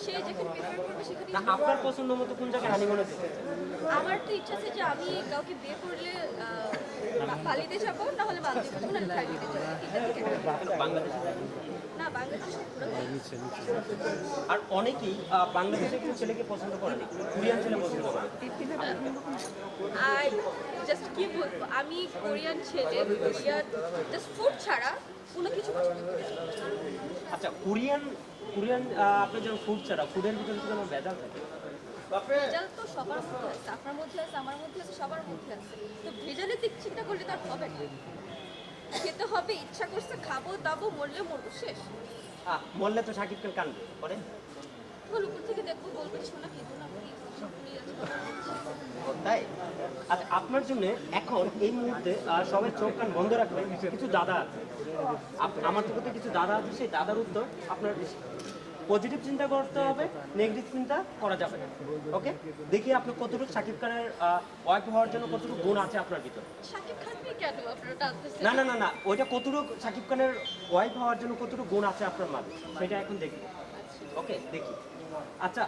সে যেখানে প্রিফার করবে সেখানে না আপনার পছন্দ মতো কোন জায়গায় হানিমুনে আমার তো ইচ্ছা আছে যে আমি কাউকে বিয়ে করলে বালিতে যাব না হলে যাব না আর অনেকেই আহ, বাংলাদেশে কিছু ছেলেকে পছন্দ করে না কোরিয়ান ছেলে পছন্দ করে আর জাস্ট কি বলব আমি কোরিয়ান ছেলে কোরিয়ান জাস্ট ফুড ছাড়া কোনো কিছু পছন্দ করি। আচ্ছা কোরিয়ান কোরিয়ান আপনার যেমন ফুড ছাড়া ফুডের ভিতরে কোনো ভেজাল থাকে? ভেজাল তো সবার মধ্যে আছে আপনার মধ্যে আছে আমার মধ্যে আছে সবার মধ্যে আছে। তো ভেজালের দিক চিন্তা করলে তার হবে না। খেতে হবে ইচ্ছা করছে খাব দাবো মরলে মরবো শেষ। আহ, মরলে তো সাকিব খান কানবে করে তখন উপর থেকে দেখব বলব শোনা না তাই? আচ্ছা আপনার জন্য এখন এই মুহূর্তে সবাই চোখ কান বন্ধ রাখবে কিছু দাদা আছে। আমার থেকে কিছু দাদা আছে সেই দাদার উত্তর আপনার পজিটিভ চিন্তা করতে হবে নেগেটিভ চিন্তা করা যাবে না। ওকে দেখি আপনি কতটুকু সাকিব খানের ওয়াইফ হওয়ার জন্য কতটুকু গুণ আছে আপনার ভিতরে। শাকিব না না না না ওইটা কতটুকু সাকিব খানের ওয়াইফ হওয়ার জন্য কতটুকু গুণ আছে আপনার মাঝে সেটা এখন দেখি। ওকে দেখি। আচ্ছা